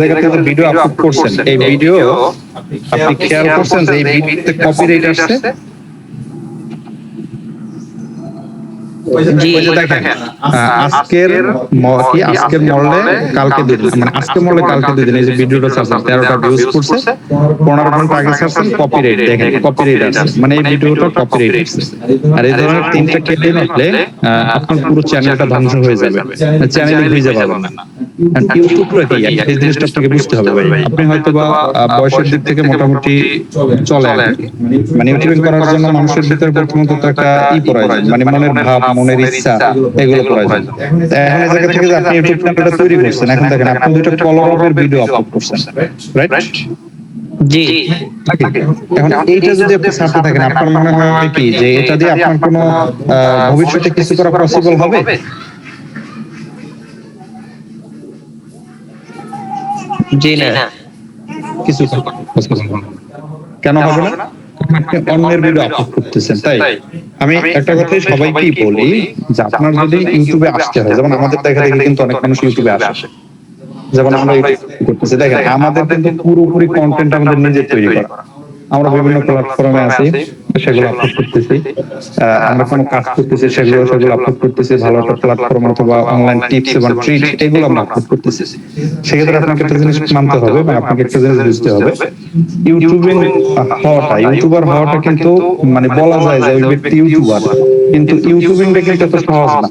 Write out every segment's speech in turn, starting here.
জায়গাতে video upload করছেন। এই ভিডিও আপনি খেয়াল করছেন যে এই ভিডিওতে কপিরাইট আসছে? জি ওই যে দেখেন। আহ, আজকের আজকের মরলে কালকে মানে আজকে মরলে কালকে দুই দিন এই যে ভিডিওটা ছাড়ছেন তেরোটা ভিউজ করছে পনেরো ঘণ্টা আগে ছাড়ছেন কপিরাইট দেখেন কপিরাইট আছে মানে এই ভিডিওটা কপিরাইট আর এই ধরনের তিনটা কেটে নিলে আপনার পুরো চ্যানেলটা ধ্বংস হয়ে যাবে। চ্যানেলে খুঁজে পাবেন না। ইউটিউবটা কি এই জিনিসটা আপনাকে বুঝতে হবে ভাই। আপনি হয়তো বা বয়সের দিক থেকে মোটামুটি চলে মানে ইউটিউবিং করার জন্য মানুষের ভিতরে প্রথমত তো একটা ই প্রয়োজন মানে মনের ভাব মনের ইচ্ছা এগুলো প্রয়োজন তা এখন এই জায়গা থেকে আপনি ইউটিউব চ্যানেলটা তৈরি করছেন এখন দেখেন আপনি দুটো কলরবের ভিডিও আপলোড করছেন। রাইট জি। এখন এইটা যদি আপনি ছাড়তে থাকেন আপনার মনে হয় কি যে এটা দিয়ে আপনার কোনো ভবিষ্যতে কিছু করা পসিবল হবে? জি না। কিছু। কেন হবে না? অন্যের ভিডিও আপলোড করতেছেন তাই? আমি একটা কথাই সবাইকেই বলি যে আপনার যদি ইউটিউবে আসতে হয় যেমন আমাদের দেখা দেখি কিন্তু অনেক মানুষ ইউটিউবে আসে। যেমন আমরা ইউটিউব করতেছি দেখেন আমাদের কিন্তু পুরোপুরি কন্টেন্ট আমাদের নিজের তৈরি করা। আমরা বিভিন্ন প্ল্যাটফর্মে আছি সেগুলো আপলোড করতেছি। আমরা কোনো কাজ করতেছি সেগুলো সেগুলো আপলোড করতেছি ভালো একটা প্ল্যাটফর্ম অথবা অনলাইন টিপস এবং ট্রিট এগুলো আমরা আপলোড করতেছি। সেক্ষেত্রে আপনাকে একটা জিনিস মানতে হবে বা আপনাকে একটা জিনিস বুঝতে হবে। ইউটিউবিং হওয়াটা ইউটিউবার হওয়াটা কিন্তু মানে বলা যায় যে ওই ব্যক্তি ইউটিউবার। কিন্তু ইউটিউবিংটা কিন্তু এত সহজ না।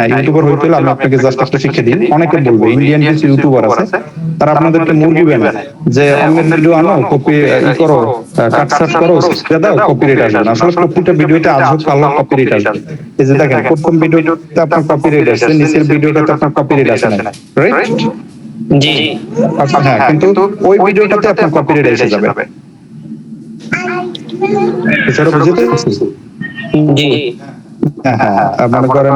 হ্যাঁ ইউটিউবার হইতে হলে আমি আপনাকে জাস্ট একটা শিক্ষা দিই। অনেকে বলবে ইন্ডিয়ান কিছু ইউটিউবার আছে তারা আপনাদেরকে মুরগি যে অন্যের ভিডিও আনো কপি ই করো কাট সার্চ করো সেটা দাও কপিরাইট আসবে না। আসলে ভিডিওতে আজ হোক কাল হোক কপিরাইট আসবে। এই যে দেখেন প্রথম ভিডিওতে আপনার কপিরাইট আসছে নিচের ভিডিওটাতে আপনার কপিরাইট আসে না রাইট জি হ্যাঁ কিন্তু ওই ভিডিওটাতে আপনার কপিরাইট এসে যাবে এছাড়া বুঝতে জি হ্যাঁ হ্যাঁ মনে করেন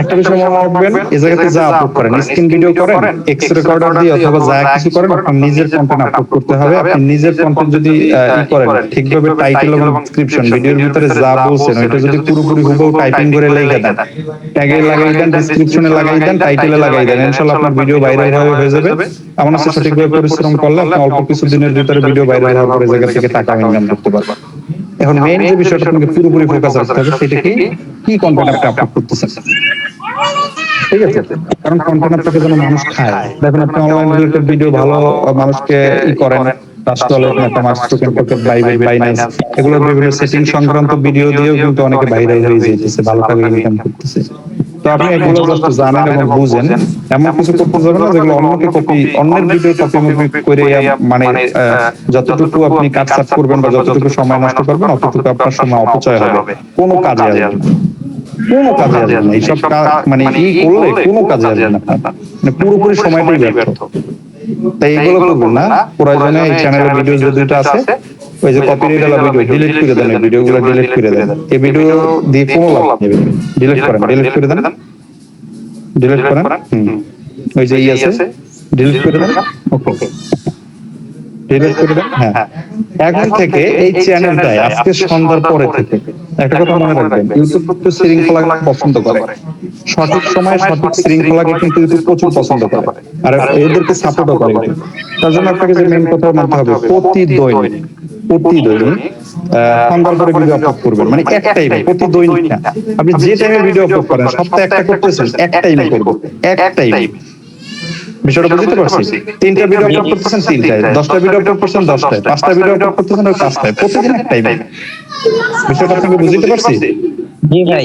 একটা বিষয় মনে রাখবেন, এই জায়গাতে যা আপলোড করেন স্ক্রিন ভিডিও করেন এক্স রেকর্ডার দিয়ে অথবা যা কিছু করেন আপনার নিজের কন্টেন্ট আপলোড করতে হবে, আপনি নিজের কন্টেন্ট যদি ই করেন, ঠিকভাবে টাইটেল এবং ডেসক্রিপশন ভিডিওর ভিতরে যা বলছেন, ওইটা যদি পুরোপুরি হুবহু টাইপিং করে দেন ট্যাগে লাগাই দেন ডেসক্রিপশনে লাগাই দেন টাইটেলে লাগাই দেন, ইনশাআল্লাহ আপনার ভিডিও ভাইরাল হয়ে হয়ে যাবে। আছে সঠিকভাবে পরিশ্রম করলে আপনি অল্প কিছু দিনের ভিতরে ভিডিও ভাইরাল হওয়ার পরে জায়গা থেকে টাকা ইনকাম করতে পারবেন। এখন মেইন যে বিষয়টা আপনাকে পুরোপুরি ফোকাস রাখতে হবে সেটা কি? কি কন্টেন্ট আপনি আপলোড করতেছেন? ঠিক আছে কারণ কন্টেন্ট আপনাকে যেন মানুষ খায় দেখুন আপনি অনলাইন রিলেটেড ভিডিও ভালো মানুষকে ই করেন এগুলো বিভিন্ন সেটিং সংক্রান্ত ভিডিও দিয়েও কিন্তু অনেকে বাইরে হয়ে যেতেছে ভালো টাকা ইনকাম করতেছে। তো আপনি এগুলো জাস্ট জানেন এবং বুঝেন। এমন কিছু করতে যাবেন না যেগুলো অন্যকে কপি অন্যের ভিডিও কপি করে মানে যতটুকু আপনি কাজ সাট করবেন বা যতটুকু সময় নষ্ট করবেন অতটুকু আপনার সময় অপচয় হবে। কোনো কাজে আসবে না। কোনো কাজে আসবে না। এইসব কাজ মানে ই করলে কোনো কাজে আসবে না মানে পুরোপুরি সময়টাই ব্যর্থ। তাই এগুলো করবেন না। প্রয়োজনে এই চ্যানেলের ভিডিও যে দুটো আছে ওই যে কপিরাইট वाला ভিডিও ডিলিট করে দেন ভিডিওগুলো ডিলিট করে দেন। এই ভিডিও দিয়ে কোনো লাভ নেই ডিলিট করেন ডিলিট করে দেন। ডিলিট করেন? ওই যে ই আছে ডিলিট করে দেন। ওকে ডিলিট করে দেন? হ্যাঁ। এখন থেকে এই চ্যানেলটায় আজকে সন্ধ্যার পরে থেকে একটা কথা মনে রাখবেন ইউটিউব তো শৃঙ্খলা পছন্দ করে। সঠিক সময়ে সঠিক শৃঙ্খলাকে কিন্তু ইউটিউব প্রচুর পছন্দ করে। আর এদেরকে সাপোর্টও করে তার জন্য আপনাকে যে মেন কথা মানতে হবে প্রতি দৈনিক প্রতি দৈনিক সন্ধ্যার পরে ভিডিও আপলোড করবেন। মানে এক টাইমে প্রতি দৈনিক না আপনি যে টাইমে ভিডিও আপলোড করেন সপ্তাহে একটা করতেছেন এক টাইমে করব। এক টাইমে বিষয়টা বুঝতে পারছি। তিনটা ভিডিও আপলোড করতেছেন তিনটায়। দশটা ভিডিও আপলোড করছেন দশটায়। পাঁচটা ভিডিও আপলোড করতেছেন ওই পাঁচটায়। প্রতিদিন এক টাইমে বিষয়টা আপনাকে বুঝতে পারছি। জি ভাই।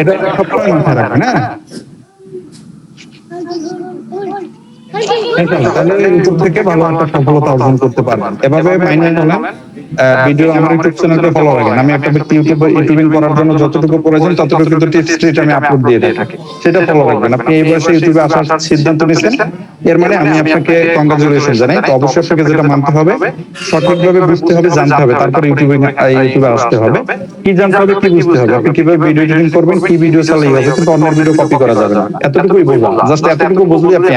এটা সবসময় মাথায় রাখবেন হ্যাঁ ইনশাআল্লাহ, মানে আপনাকে যেটা মানতে হবে, সঠিকভাবে বুঝতে হবে, জানতে হবে। তারপর ইউটিউবে আসতে হবে। কি জানতে হবে, কি বুঝতে হবে? আপনি কীভাবে ভিডিও এডিটিং করবেন, কি ভিডিও চালাই হবে? অন্য ভিডিও কপি করা যাবে না। এতটুকুই বললাম। জাস্ট এতটুকু বুঝলে আপনি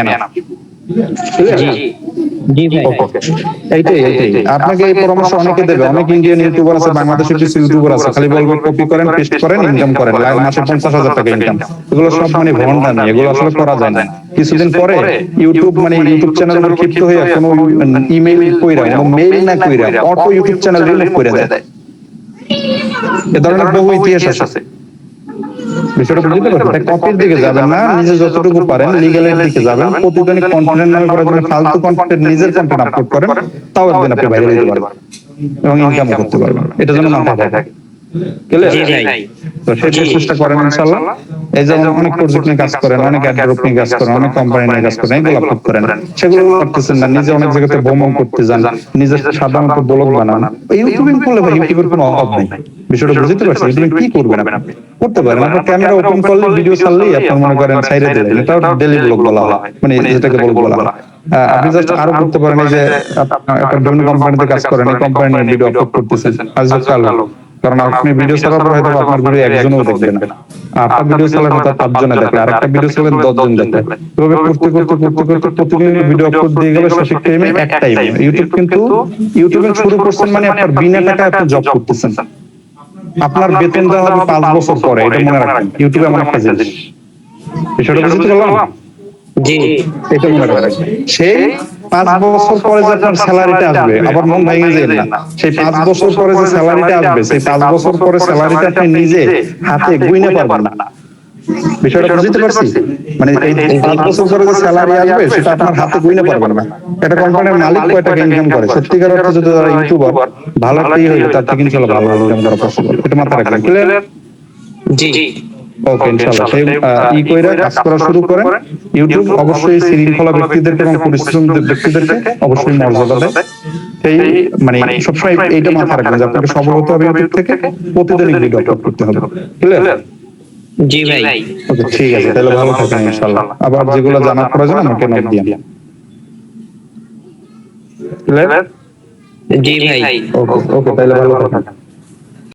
আপনাকে এই পরামর্শ অনেকে দেবে। অনেক ইন্ডিয়ান ইউটিউবার আছে বাংলাদেশের কিছু ইউটিউবার আছে খালি বলব কপি করেন পেস্ট করেন ইনকাম করেন। মাসে পঞ্চাশ হাজার টাকা ইনকাম এগুলো সব মানে ভন্ডামি এগুলো আসলে করা যায় না। কিছুদিন পরে ইউটিউব মানে ইউটিউব চ্যানেল উপর ক্ষিপ্ত হয়ে কোনো ইমেইল কইরা কোনো মেইল না কইরা অটো ইউটিউব চ্যানেল রিমুভ করে দেয়। এ ধরনের বহু ইতিহাস আছে। বিষয়টা বুঝতে পারছেন? কপির দিকে যাবেন না নিজে যতটুকু পারেন লিগ্যালের দিকে যাবেন প্রতিদিনই কন্টেন্ট নামে করে যদি ফালতু কন্টেন্ট নিজের কন্টেন্ট আপলোড করেন তাও একদিন আপনি বাইরে যেতে পারবেন। এবং ইনকাম করতে পারবেন। এটা যেন মাথায় থাকে। তো সেটা চেষ্টা করেন ইনশাআল্লাহ এই যে অনেক প্রজেক্ট নিয়ে কাজ করেন অনেক অ্যাড্রপ নিয়ে কাজ করেন অনেক কোম্পানি নিয়ে কাজ করেন এগুলো আপলোড করেন। সেগুলো করতেছেন না নিজে অনেক জায়গাতে ভ্রমণ করতে যান নিজে সাধারণত ব্লগ বানান। ইউটিউবিং করলে ভাই ইউটিউবের কোনো অভাব নেই। বিষয়টা বুঝতে পারছেন ইউটিউবিং কি করবেন আপনি? করতে পারেন আপনার ক্যামেরা ওপেন করলে ভিডিও ছাড়লেই আপনি মনে করেন সাইডে দিলেন এটা ডেলি ব্লগ বলা হয়। মানে যেটাকে ব্লগ বলা হয় আপনি জাস্ট আরও করতে পারেন যে আপনার একটা বিভিন্ন কোম্পানিতে কাজ করেন এই কোম্পানি ভিডিও আপলোড করতেছেন আজ কালো কারণ আপনি ভিডিও ছাড়ার পর হয়তো আপনার ভিডিও একজনও দেখবে না। আপনার ভিডিও চালানো আর একটা ভিডিও চালান এভাবে করতে করতে করতে করতে প্রতিদিন ভিডিও আপলোড দিয়ে গেলে সঠিক টাইমে এক টাইমে ইউটিউব কিন্তু ইউটিউবে শুরু করছেন মানে আপনার বিনা টাকায় আপনি জব করতেছেন। আপনার বেতন দেওয়া হবে পাঁচ বছর পরে এটা মনে রাখবেন। ইউটিউবে এমন একটা জিনিস। বিষয়টা বুঝতে পারলাম জি। এটা মনে রাখবেন। সেই পাঁচ বছর পরে যে আপনার স্যালারিটা আসবে আবার মন ভেঙে যায় না। সেই পাঁচ বছর পরে যে স্যালারিটা আসবে সেই পাঁচ বছর পরে স্যালারিটা আপনি নিজে হাতে গুইনে পারবেন না। বিষয়টা বুঝতে পারছি? মানে এই পাঁচ বছর পরে যে স্যালারি আসবে সেটা আপনার হাতে গুইনে পারবেন না। এটা কোম্পানির মালিক কয় টাকা ইনকাম করে? সত্যিকার অর্থে যদি তারা ইউটিউবার ভালো একটাই হইলে তার থেকে ইনশাল্লাহ ভালো ইনকাম করা পসিবল এটা মাথায় রাখবেন ক্লিয়ার জি। ওকে ইনশাআল্লাহ সেই ই কইরা কাজ করা শুরু করেন। ইউটিউব অবশ্যই শৃঙ্খলা ব্যক্তিদেরকে এবং পরিশ্রম ব্যক্তিদেরকে অবশ্যই মর্যাদা দেয় সেই মানে সবসময় এইটা মাথায় রাখবেন যে আপনাকে সফল হতে হবে ইউটিউব থেকে প্রতিদিনই ভিডিও আপলোড করতে হবে। ক্লিয়ার জি ভাই। ওকে ঠিক আছে তাহলে ভালো থাকেন ইনশাআল্লাহ। আবার যেগুলো জানার প্রয়োজন আমাকে নোট দিন। ক্লিয়ার জি ভাই। ওকে ওকে তাহলে ভালো থাকেন